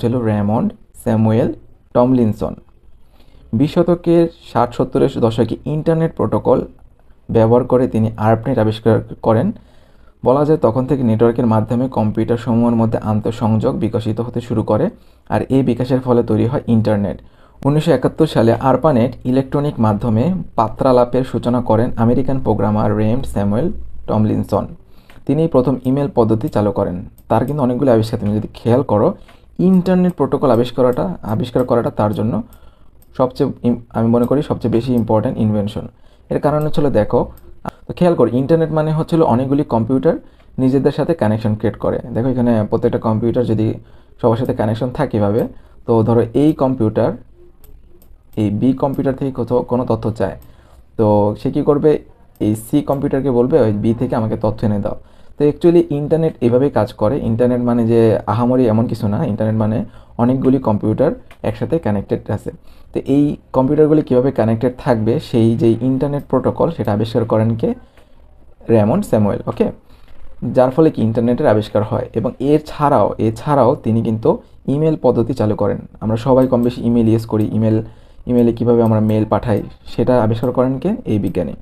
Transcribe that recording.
হচ্ছিল Raymond, Samuel, Tomlinson. বিশ শতকের ষাট সত্তরের দশকে ইন্টারনেট প্রোটোকল ব্যবহার করে তিনি আর্পনেট আবিষ্কার করেন। বলা যায় তখন থেকে নেটওয়ার্কের মাধ্যমে কম্পিউটার সমূহের মধ্যে আন্তঃসংযোগ বিকশিত হতে শুরু করে আর এই বিকাশের ফলে তৈরি হয় ইন্টারনেট। উনিশশো একাত্তর সালে আরপানেট ইলেকট্রনিক মাধ্যমে পাত্রালাপের সূচনা করেন American programmer Raymond Samuel Tomlinson. তিনি প্রথম ইমেল পদ্ধতি চালু করেন। তার কিন্তু অনেকগুলো আবিষ্কার, তুমি যদি খেয়াল করো ইন্টারনেট প্রোটোকল আবিষ্কারটা আবিষ্কার করাটা তার জন্য সবচেয়ে আমি মনে করি সবচেয়ে বেশি ইম্পর্ট্যান্ট ইনভেনশন এর কারণ হচ্ছিল দেখো, তো খেয়াল করো ইন্টারনেট মানে হচ্ছিল অনেকগুলি কম্পিউটার নিজেদের সাথে কানেকশন ক্রিয়েট করে। দেখো এখানে প্রত্যেকটা কম্পিউটার যদি সবার সাথে কানেকশন থাকে এভাবে, তো ধরো এই কম্পিউটার এই বি কম্পিউটার থেকে কোথাও কোনো তথ্য চায়। তো সে কী করবে? এই সি কম্পিউটারকে বলবে, ওই বি থেকে আমাকে তথ্য এনে দাও। তো অ্যাকচুয়ালি ইন্টারনেট এভাবেই কাজ করে। ইন্টারনেট মানে যে আহামরি এমন কিছু না ইন্টারনেট মানে অনেকগুলি কম্পিউটার একসাথে কানেক্টেড আছে। তো এই কম্পিউটারগুলি কীভাবে কানেক্টেড থাকবে, সেই যে ইন্টারনেট প্রোটোকল সেটা আবিষ্কার করেন কে? রেমন্ড স্যামুয়েল ওকে যার ফলে কি ইন্টারনেটের আবিষ্কার হয়। এবং এর ছাড়াও এছাড়াও তিনি কিন্তু ইমেল পদ্ধতি চালু করেন। আমরা সবাই কম বেশি ইমেল ইউজ করি ইমেল ইমেলে কীভাবে আমরা মেল পাঠাই, সেটা আবিষ্কার করেন কে? এই বিজ্ঞানী।